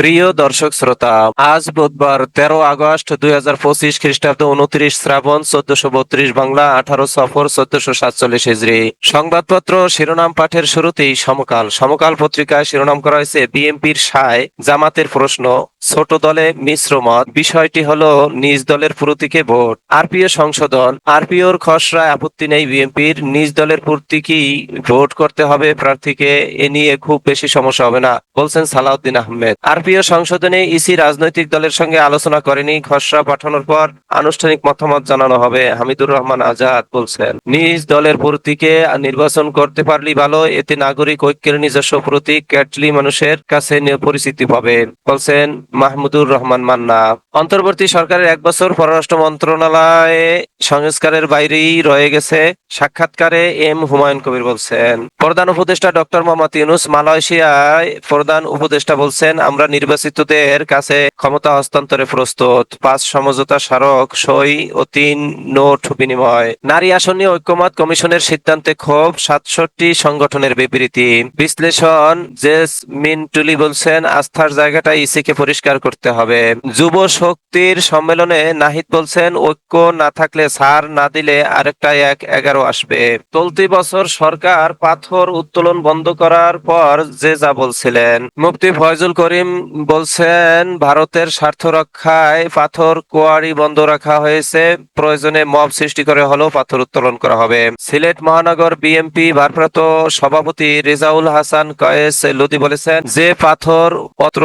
প্রিয় দর্শক শ্রোতা, আজ বুধবার তেরো আগস্ট দুই হাজার পঁচিশ খ্রিস্টাব্দ উনত্রিশ শ্রাবণ চোদ্দশো বত্রিশ বাংলা আঠারো সফর চোদ্দশো সাতচল্লিশ হিজড়ি সংবাদপত্র শিরোনাম পাঠের শুরুতেই সমকাল। সমকাল পত্রিকায় শিরোনাম করা হয়েছে বিএনপির সায়, জামাতের প্রশ্ন, ছোট দলে মিশ্র মত, বিষয়টি হলো নিজ দলের প্রতীকে ভোট। আরপিও সংশোধন, আরপিওর খসড়ায় আপত্তি নেই বিএনপির, নিজ দলের প্রতীকই ভোট করতে হবে প্রার্থীকে, এ নিয়ে খুব বেশি সমস্যা হবে না, বলছেন সালাউদ্দিন আহমেদ। আরপিও সংশোধনে ইসি রাজনৈতিক দলের সঙ্গে আলোচনা করেনি, খসড়া পাঠানোর পর আনুষ্ঠানিক মতামত জানানো হবে, হামিদুর রহমান আজাদ বলছেন। নিজ দলের প্রতীকে নির্বাচন করতে পারলি ভালো, এতে নাগরিক ঐক্যের নিজস্ব প্রতীক ক্যাটলি মানুষের কাছে পরিচিতি পাবে, বলছেন মাহমুদুর রহমান মান্না। অন্তর্বর্তী সরকারের এক বছর পররাষ্ট্র মন্ত্রণালয়ে সংস্কারের বাইরেই রয়ে গেছে সাক্ষাৎকারে এম হুমায়ুন কবির বলছেন। প্রধান উপদেষ্টা ডক্টর মোহাম্মদ ইউনুস মালয়েশিয়ায় প্রধান উপদেষ্টা বলছেন, আমরা নির্বাচিতদের কাছে ক্ষমতা হস্তান্তরে প্রস্তুত। পাঁচ সমঝোতা স্মারক সই ও তিন নোট বিনিময়। নারী আসন ঐক্যমত কমিশনের সিদ্ধান্তে ক্ষোভ, সাতষট্টি সংগঠনের বিবৃতি। বিশ্লেষণ, জেসমিন টুলি বলছেন, আস্থার জায়গাটা ইসিকে পরিষ্কার করতে হবে। যুব শক্তির সম্মেলনে নাহিদ বলছেন, ঐক্য না থাকলে সার না দিলে আরেকটা এক এগারো আসবে। চলতি বছর সরকার পাথর উত্তোলন বন্ধ করার পর যে যা বলছিলেন। মুফতি ফয়জুল করিম বলছেন, ভারতের স্বার্থ রক্ষায় পাথর, কোয়ারি বন্ধ রাখা হয়েছে। প্রয়োজনে মব সৃষ্টি করে হলেও পাথর উত্তোলন করা হবে। সিলেট মহানগর বিএমপি ভারপ্রাপ্ত সভাপতি রেজাউল হাসান কয়েস লুদি বলেছেন, যে পাথর পত্র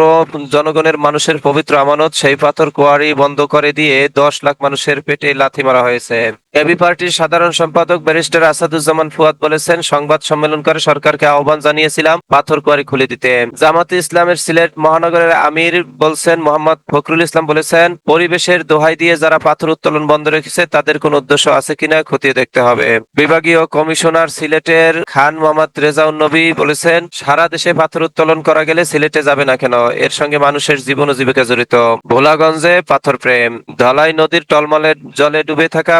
জনগণের মানুষের পবিত্র আমানত, সেই পাথর, কোয়ারি বন্ধ করে দিয়ে দশ লাখ মানুষের পেটে লাথি মারা হয়েছে। এবি পার্টির সাধারণ সম্পাদক ব্যারিস্টার আসাদুজ্জামান ফুয়াদ বলেছেন, সংবাদ সম্মেলন করে সরকারকে আহ্বান জানিয়েছিলাম, পাথর কোয়ারি খুলে দিতে। জামাতে ইসলামের সিলেট মহানগরের আমির বলছেন, মোহাম্মদ ফখরুল ইসলাম বলেছেন, পরিবেশের দোহাই দিয়ে যারা পাথর উত্তোলন বন্ধ রেখেছে, তাদের কোন উদ্দেশ্য আছে কিনা খতিয়ে দেখতে হবে। বিভাগীয় কমিশনার সিলেটের খান মোহাম্মদ রেজাউন নবী বলেছেন, সারা দেশে পাথর উত্তোলন করা গেলে সিলেটে যাবে না কেন, এর সঙ্গে মানুষের জীবন ও জীবিকা জড়িত। ভোলাগঞ্জে পাথর প্রেম। ধলাই নদীর টলমলের জলে ডুবে থাকা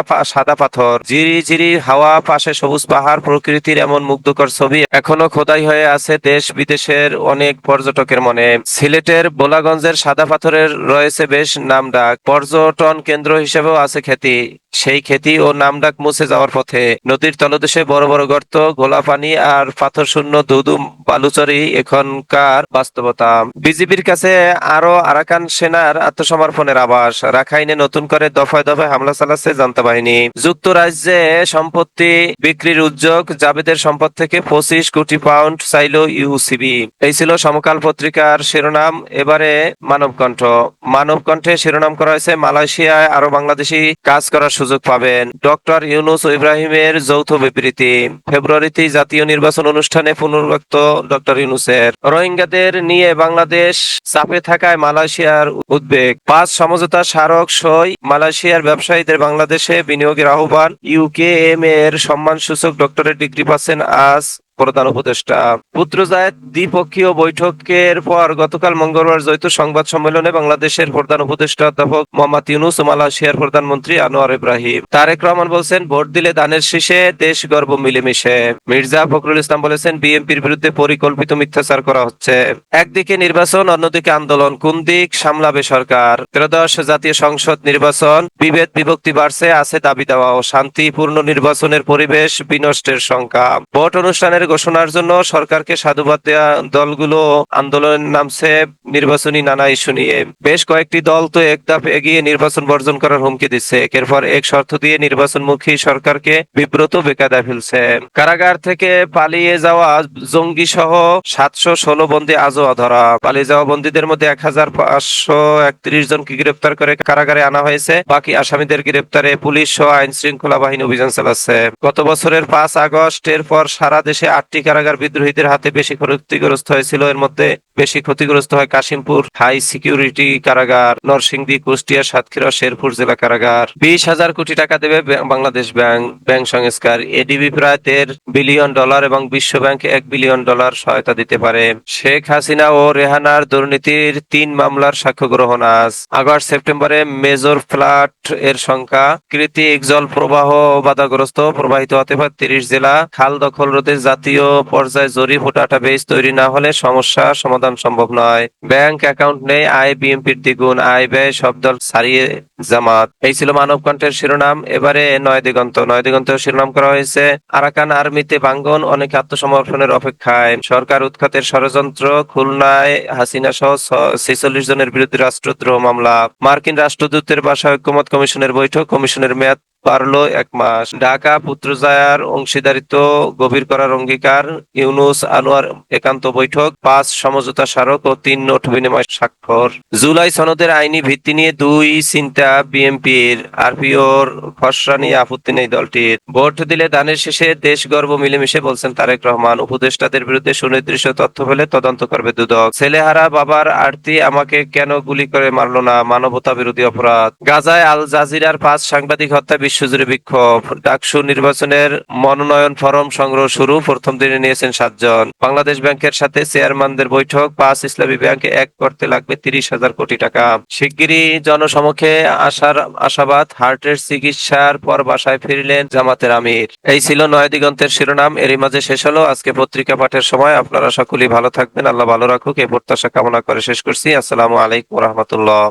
সাদা পাথর। জিরি ঝিরি হাওয়া, পাশে সবুজ পাহাড়, প্রকৃতির এমন মুগ্ধকর ছবি এখনও খোদাই হয়ে আছে দেশ বিদেশের অনেক পর্যটকের মনে। সিলেটের বোলাগঞ্জের সাদা পাথরের রয়েছে বেশ নাম ডাক পর্যটন কেন্দ্র হিসেবেও আছে খ্যাতি। সেই খ্যাতি ও নামডাক মুছে যাওয়ার পথে নদীর তলদেশে বড় বড় গর্ত, গোলা পানি আর পাথর শূন্য দুদু বালুচরি এখনকার বাস্তবতা। বিজেপির কাছে আরও আরাকান সেনার আত্মসমর্পণের আভাস। রাখাইনে নতুন করে দফায় দফায় হামলা চালাচ্ছে জান্তা বাহিনী যুক্তরাজ্যে সম্পত্তি বিক্রির উদ্যোগ জাবেদের সম্পদ থেকে পঁচিশ কোটি পাউন্ড চাইল ইউসিবি এই ছিল সমকাল পত্রিকার শিরোনাম। এবারে মানবকণ্ঠ। মানবকণ্ঠে শিরোনাম করা হয়েছে মালয়েশিয়ায় আরও বাংলাদেশি কাজ করার পাবেন। ডক্টর ইউনুস ইব্রাহিমের যৌথ বিবৃতি। ফেব্রুয়ারিতে জাতীয় নির্বাচন অনুষ্ঠানে পুনর্ব্যক্ত ডক্টর ইউনুসের। রোহিঙ্গাদের নিয়ে বাংলাদেশ চাপে থাকায় মালয়েশিয়ার উদ্বেগ। পাঁচ সমঝোতা স্মারক সই, মালয়েশিয়ার ব্যবসায়ীদের বাংলাদেশে বিনিয়োগের আহ্বান। ইউকেএম এর সম্মান সূচক ডক্টরেট ডিগ্রি পাচ্ছেন আজ প্রধান উপদেষ্টা। পুত্রজায়ের দ্বিপক্ষীয় বৈঠকের পর গতকাল মঙ্গলবার যৌথ সংবাদ সম্মেলনে বাংলাদেশের প্রধান উপদেষ্টা অধ্যাপক মোহাম্মদ ইউনুস ও মালয়েশিয়ার প্রধানমন্ত্রী আনোয়ার ইব্রাহিম। তারেক রহমান বলছেন, ভোট দিলে দানের শীষে দেশ গর্ব মিলেমিশে। মির্জা ফখরুল ইসলাম বলেছেন, বিএনপির বিরুদ্ধে পরিকল্পিত মিথ্যাচার করা হচ্ছে। একদিকে নির্বাচন, অন্যদিকে আন্দোলন। কোন দিক সামলাবে সরকার? ত্রয়োদশ জাতীয় সংসদ নির্বাচন, বিভেদ বিভক্তি বাড়ছে, আছে দাবি দেওয়া ও শান্তিপূর্ণ নির্বাচনের পরিবেশ বিনষ্টের শঙ্কা ভোট অনুষ্ঠানের ঘোষণার জন্য সরকারকে সাধুবাদ দেওয়া দলগুলো আন্দোলন নামছে নির্বাচনী নানা ইস্যু নিয়ে। বেশ কয়েকটি দল তো এক ধাপ এগিয়ে নির্বাচন বর্জন করার হুমকি দিচ্ছে। এরপর এক শর্ত দিয়ে নির্বাচনমুখী সরকারকে বিব্রত বেকায়দা ফেলছে। কারাগার থেকে পালিয়ে যাওয়া জঙ্গি সহ সাতশো ষোলো বন্দী আজও ধরা পালিয়ে যাওয়া বন্দীদের মধ্যে এক হাজার পাঁচশো একত্রিশ জনকে গ্রেপ্তার করে কারাগারে আনা হয়েছে। বাকি আসামিদের গ্রেপ্তারে পুলিশ সহ আইন শৃঙ্খলা বাহিনী অভিযান চালাচ্ছে। গত বছরের পাঁচ আগস্টের পর সারা দেশে আটটি কারাগার বিদ্রোহীদের হাতে বেশি ক্ষতিগ্রস্ত হয়েছিল। এর মধ্যে বেশি ক্ষতিগ্রস্ত হয় কাশিমপুর হাই সিকিউরিটি কারাগার, নরসিংদী, কুষ্টিয়া, সাতক্ষীরা, শেরপুর জেলা কারাগার। বিশ হাজার কোটি টাকা দেবে বাংলাদেশ ব্যাংক ব্যাংক সংস্কার। এডিবি প্রায় দেড় বিলিয়ন ডলার এবং বিশ্ব ব্যাংক এক বিলিয়ন ডলার সহায়তা দিতে পারে। শেখ হাসিনা ও রেহানার দুর্নীতির তিন মামলার সাক্ষ্য গ্রহণ আজ। আগস্ট সেপ্টেম্বরে মেজর ফ্লাট এর সংখ্যা কৃতি জল প্রবাহ বাধাগ্রস্ত। প্রবাহিত হতে পারে তিরিশ জেলা। খাল দখল রোধে জাতীয় জাতীয় পর্যায়ে জরিপ ও ডাটাবেস তৈরি না হলে সমস্যা সমাধান সম্ভব নয়। ব্যাংক অ্যাকাউন্ট নেই, আয় বিএনপির দ্বিগুণ, আয় ব্যয় সব দল ছাড়িয়ে জামাত। এই ছিল মানব কণ্ঠের শিরোনাম। এবারে নয় দিগন্ত। নয় দিগন্ত শিরোনাম করা হয়েছে, আরাকান আর্মিতে বাঙ্গন অনেক আত্মসমর্পণের অপেক্ষায়। সরকার উৎখাতের ষড়যন্ত্র, খুলনায় হাসিনা সহ ছেচল্লিশ জনের বিরুদ্ধে রাষ্ট্রদ্রোহ মামলা। মার্কিন রাষ্ট্রদূতের বাসায় ঐক্যমত কমিশনের বৈঠক, কমিশনের মেয়াদ বাড়লো এক মাস। ঢাকা পুত্রজায়ার অংশীদারিত্ব গভীর করার অঙ্গীকার, ইউনুস আনোয়ার একান্ত বৈঠক, পাঁচ সমঝোতা স্মারক ও তিন নোট বিনিময় স্বাক্ষর। জুলাই সনদের আইনি ভিত্তি নিয়ে দুই চিন্তা বিএনপির, আরপিওর খসড়া নিয়ে আপত্তি নেই দলটির। ভোট দিলে দানের শেষে দেশ গর্ব মিলেমিশে বলছেন তারেক রহমান। উপদেষ্টাদের বিরুদ্ধে সুনির্দিষ্ট তথ্য পেলে তদন্ত করবে দুদক। ছেলেহারা বাবার আরতি আমাকে কেন গুলি করে মারলো না? মানবতা বিরোধী অপরাধ। গাজায় আল জাজিরার পাঁচ সাংবাদিক হত্যা বিশ্বজুড়ে বিক্ষোভ। ডাকসু নির্বাচনের মনোনয়ন ফরম সংগ্রহ শুরু। প্রথম দিনে নিয়েছেন সাতজন। বাংলাদেশ ব্যাংকের সাথে চেয়ারম্যানদের বৈঠক। পাঁচ ইসলামী ব্যাংকে এক করতে লাগবে তিরিশ হাজার কোটি টাকা। শিগগিরই জনসমক্ষে আসার আশাবাদ। হার্টের চিকিৎসার পর বাসায় ফিরলেন জামাতের আমির। এই ছিল নয় দিগন্তের শিরোনাম। এরই মাঝে শেষ হলো আজকে পত্রিকা পাঠের সময়। আপনারা সকলেই ভালো থাকবেন। আল্লাহ ভালো রাখুক। এই প্রত্যাশা কামনা করে শেষ করছি। আসসালামু আলাইকুম রহমতুল্লাহ।